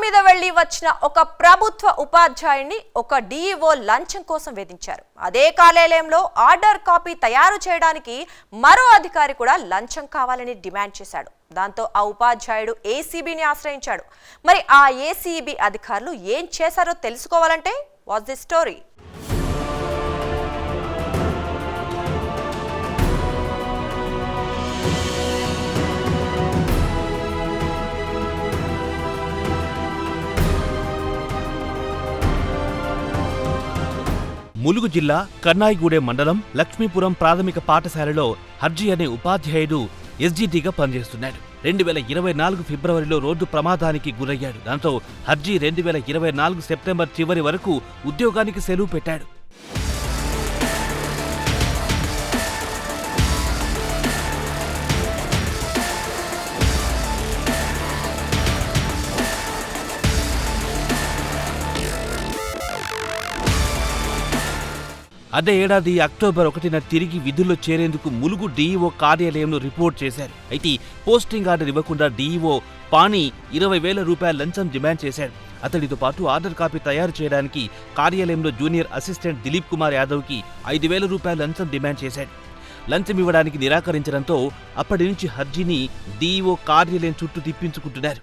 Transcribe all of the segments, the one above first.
మీద వెళ్ళి వచ్చిన ఒక ప్రభుత్వ ఉపాధ్యాయుడిని ఒక డిఈఓ లంచం కోసం వేధించారు. అదే కార్యాలయంలో ఆర్డర్ కాపీ తయారు చేయడానికి మరో అధికారి కూడా లంచం కావాలని డిమాండ్ చేశాడు. దాంతో ఆ ఉపాధ్యాయుడు ఏసీబీని ఆశ్రయించాడు. మరి ఆ ఏసీబీ అధికారులు ఏం చేశారో తెలుసుకోవాలంటే వాజ్ ది స్టోరీ. ములుగు జిల్లా కన్నాయిగూడెం మండలం లక్ష్మీపురం ప్రాథమిక పాఠశాలలో హర్జీ అనే ఉపాధ్యాయుడు ఎస్జీటీగా పనిచేస్తున్నాడు. రెండు వేల ఇరవై నాలుగు ఫిబ్రవరిలో రోడ్డు ప్రమాదానికి గురయ్యాడు. దాంతో హర్జీ రెండు వేల ఇరవై నాలుగు సెప్టెంబర్ చివరి వరకు ఉద్యోగానికి సెలవు పెట్టాడు. అదే ఏడాది అక్టోబర్ ఒకటిన తిరిగి విధుల్లో చేరేందుకు ములుగు డీఈఓ కార్యాలయంలో రిపోర్ట్ చేశారు. అయితే పోస్టింగ్ ఆర్డర్ ఇవ్వకుండా డీఈఓ పాణి ఇరవై వేల రూపాయల లంచం డిమాండ్ చేశాడు అతడితో పాటు ఆర్డర్ కాపీ తయారు చేయడానికి కార్యాలయంలో జూనియర్ అసిస్టెంట్ దిలీప్ కుమార్ యాదవ్కి ఐదు వేల రూపాయల లంచం డిమాండ్ చేశాడు లంచం ఇవ్వడానికి నిరాకరించడంతో అప్పటి నుంచి హర్జీని డీఈఓ కార్యాలయం చుట్టూ తిప్పించుకుంటున్నారు.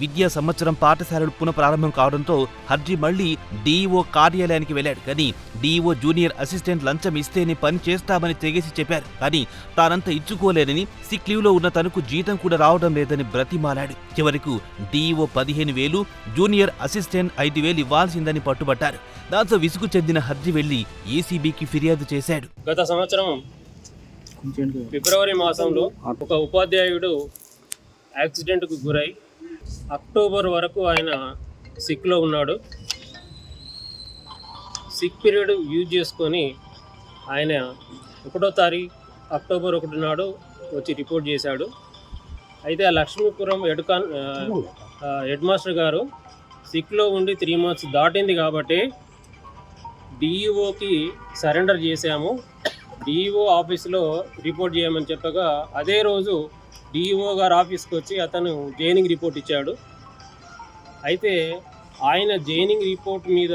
విద్యా సంవత్సరం పాఠశాలలు పునఃప్రారంభం కావడంతో హర్జీ మళ్ళీ డీఈఓ కార్యాలయానికి వెళ్ళాడు కానీ డీఈఓ జూనియర్ అసిస్టెంట్ లంచం ఇస్తేనే పని చేస్తామని తెగేసి చెప్పారు. కానీ తానంతా ఇచ్చుకోలేదని సిక్ లీవ్లో ఉన్న తనకు జీతం కూడా రావడం లేదని బ్రతిమాలాడు. చివరకు డీఈఓ పదిహేను వేలు జూనియర్ అసిస్టెంట్ ఐదు వేలు ఇవ్వాల్సిందని పట్టుబట్టారు. దాంతో విసుగు చెందిన హర్జీ వెళ్ళి ఏసీబీకి ఫిర్యాదు చేశాడు. గత సంవత్సరం ఫిబ్రవరి మాసంలో ఒక ఉపాధ్యాయుడు యాక్సిడెంట్కు గురై అక్టోబర్ వరకు ఆయన సిక్లో ఉన్నాడు. సిక్ పీరియడ్ యూజ్ చేసుకొని ఆయన ఒకటో తారీఖు అక్టోబర్ ఒకటి నాడు వచ్చి రిపోర్ట్ చేశాడు. అయితే ఆ లక్ష్మీపురం ఎడ్కాన్ హెడ్ మాస్టర్ గారు సిక్లో ఉండి త్రీ మంత్స్ దాటింది కాబట్టి డిఈఓకి సరెండర్ చేశాము. డిఈఓ ఆఫీస్లో రిపోర్ట్ చేయమని చెప్పగా అదే రోజు డిఈఓ గారు ఆఫీస్కి వచ్చి అతను జైనింగ్ రిపోర్ట్ ఇచ్చాడు. అయితే ఆయన జైనింగ్ రిపోర్ట్ మీద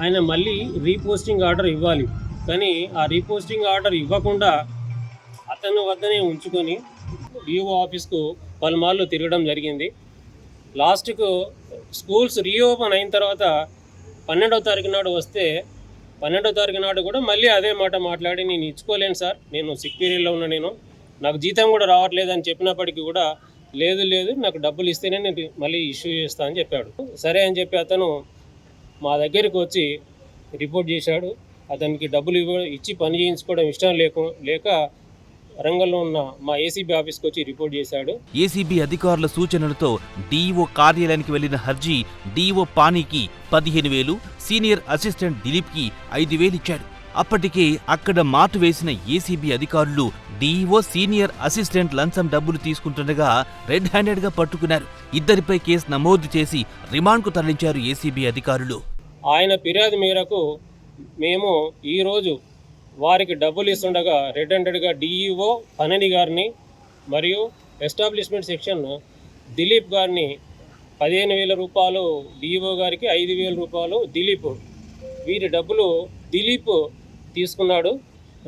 ఆయన మళ్ళీ రీపోస్టింగ్ ఆర్డర్ ఇవ్వాలి. కానీ ఆ రీపోస్టింగ్ ఆర్డర్ ఇవ్వకుండా అతను వద్దనే ఉంచుకొని డిఓ ఆఫీస్కు పలుమార్లు తిరగడం జరిగింది. లాస్ట్కు స్కూల్స్ రీఓపెన్ అయిన తర్వాత పన్నెండవ తారీఖు నాడు వస్తే పన్నెండవ తారీఖు నాడు కూడా మళ్ళీ అదే మాట మాట్లాడి నేను ఇచ్చుకోలేను సార్. నేను సిక్ పీరియడ్లో ఉన్నా నేను. నాకు జీతం కూడా రావట్లేదు అని చెప్పినప్పటికీ కూడా లేదు లేదు నాకు డబ్బులు ఇస్తేనే నేను మళ్ళీ ఇష్యూ చేస్తా అని చెప్పాడు. సరే అని చెప్పి అతను మా దగ్గరికి వచ్చి రిపోర్ట్ చేశాడు. అతనికి డబ్బులు ఇవ్వ ఇచ్చి పని చేయించుకోవడం ఇష్టం లేక లేక రంగంలో ఉన్న మా ఏసీబీ ఆఫీస్కి వచ్చి రిపోర్ట్ చేశాడు. ఏసీబీ అధికారుల సూచనలతో డీఈఓ కార్యాలయానికి వెళ్ళిన హర్జీ డీఈఓ పానీకి పదిహేను వేలు సీనియర్ అసిస్టెంట్ దిలీప్కి ఐదు వేలు ఇచ్చాడు. అప్పటికే అక్కడ మాటు వేసిన ఏసీబీ అధికారులు డీఈఓ సీనియర్ అసిస్టెంట్ లంచం డబ్బులు తీసుకుంటుండగా రెడ్ హ్యాండెడ్గా పట్టుకున్నారు. ఇద్దరిపై కేసు నమోదు చేసి రిమాండ్కు తరలించారు ఏసీబీ అధికారులు. ఆయన ఫిర్యాదు మేరకు మేము ఈరోజు వారికి డబ్బులు ఇస్తుండగా రెడ్ హండ్రెడ్గా డిఈఓ పనని గారిని మరియు ఎస్టాబ్లిష్మెంట్ సెక్షన్ దిలీప్ గారిని పదిహేను వేల రూపాయలు డిఈఓ గారికి ఐదు వేల రూపాయలు దిలీప్ వీరి డబ్బులు దిలీప్ తీసుకున్నాడు.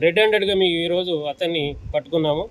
రెడ్ హండ్రెడ్గా మేము ఈరోజు అతన్ని పట్టుకున్నాము.